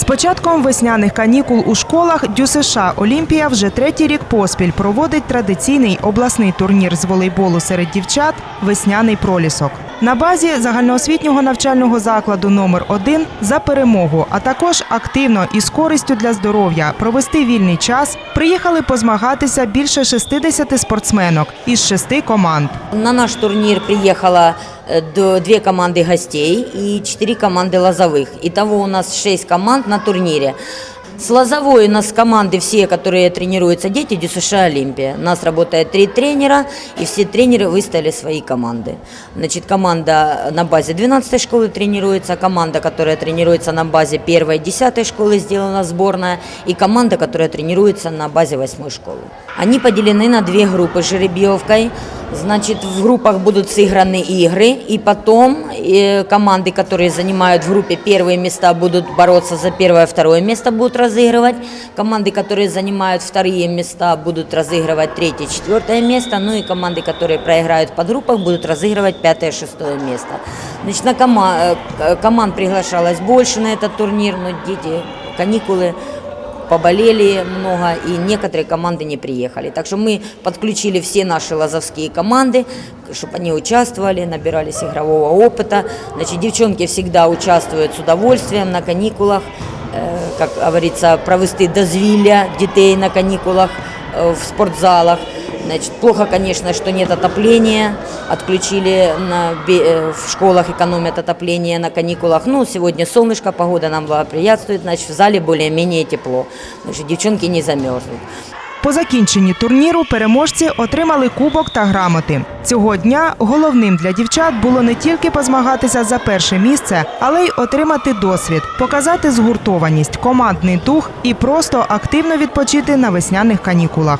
З початком весняних канікул у школах ДЮСШ Олімпія вже третій рік поспіль проводить традиційний обласний турнір з волейболу серед дівчат Весняний пролісок На базі загальноосвітнього навчального закладу номер 1 за перемогу, а також активно і з користю для здоров'я провести вільний час приїхали позмагатися більше 60 спортсменок із шести команд. На наш турнир приехало э, д- две команды гостей и четыре команды лозовых. Итого у нас шесть команд на турнире. С лозовой у нас команды все, которые тренируются дети, ДЮСШ Олимпия. У нас работает три тренера, и все тренеры выставили свои команды. Значит, команда на базе 12 школы тренируется, команда, которая тренируется на базе 1 и 10 школы, сделана сборная, и команда, которая тренируется на базе 8 школы. Они поделены на две группы жеребьевкой. Значит, в группах будут сыграны игры, и потом э, команды, которые занимают в группе первые места, будут бороться за первое второе место, будут разыгрывать. Команды, которые занимают вторые места, будут разыгрывать третье, четвертое место. Ну и команды, которые проиграют по группах, будут разыгрывать пятое, шестое место. Значит, на кома- э, команд приглашалось больше на этот турнир, но дети, каникулы, поболели много, и некоторые команды не приехали. Так что мы подключили все наши лазовские команды, чтобы они участвовали, набирались игрового опыта. Значит, девчонки всегда участвуют с удовольствием на каникулах, э, как говорится, провести дозвілля детей на каникулах э, в спортзалах. Значит, плохо, конечно, что нет отопления. Отключили на, бе- э, в школах, экономят отопление на каникулах. Ну, сегодня солнышко, погода нам благоприятствует, значит, в зале более-менее тепло. Значит, девчонки не замерзнут. По закінченні турніру переможці отримали кубок та грамоти. Цього дня головним для дівчат було не тільки позмагатися за перше місце, але й отримати досвід, показати згуртованість, командний дух і просто активно відпочити на весняних канікулах.